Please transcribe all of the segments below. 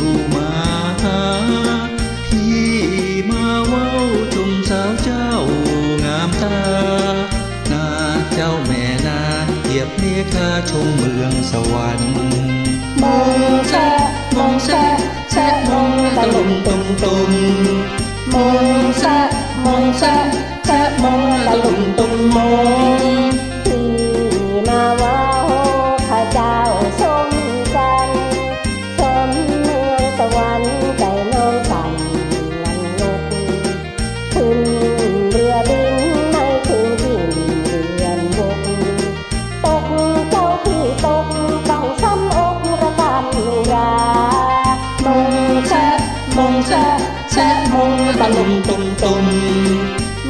วมาหาพี่มาเว้าชมสาวเจ้างามตานาเจ้าแม่นาเทียบเนคาชมเมืองสวรรค์มองแซะมองแซะแซะมองตะลุมตุมตุมมองแซะมองแซ ชะแชะมงตะลุมตุมตุม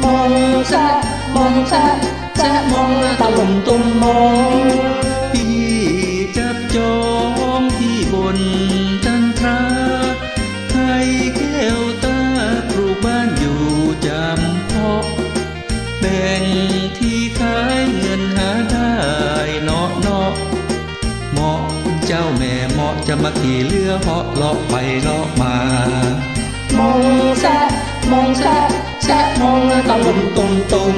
มงชะมงชะแชะมงตะลุมตุมมงพี่จับจองที่บนจันทราให้แก้วตาปลูบ้านอยู่จำเพาะแบ่งที่ขายเงินหาได้เนาะเนาะเหมาะเจ้าแม่าะจะมาขี่เรือเหาะเลาะไปเลาะมามองแซะมงแซะแซะมงตะลุมตุมตุม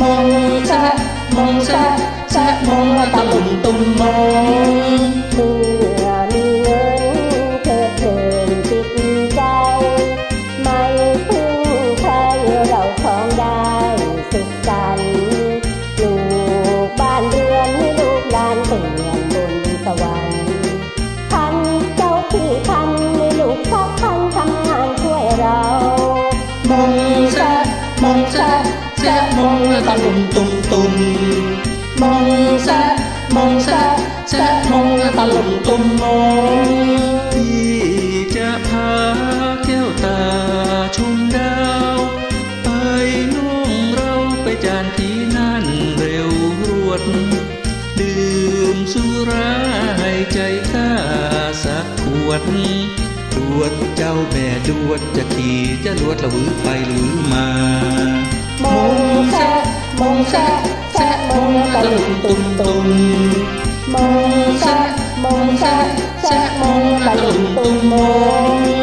มองแซะมงแซะแซะมงตะลุมตุมมอง ลุมตุมตุมมองแซะมองแซะแซะมองตะลุมตุมมองพี่จะพาแก้วตาชมดาวไปน้องเราไปจานที่นั่นเร็วรวด ดื่มสุราให้ใจข้าสักขวดดวดเจ้าแม่ดวดจะขี่จะลวดละวือไปหรือมา ตุ่มตุมมองแซะมองแซะแซะมองตะลุมตุมมง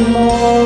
more.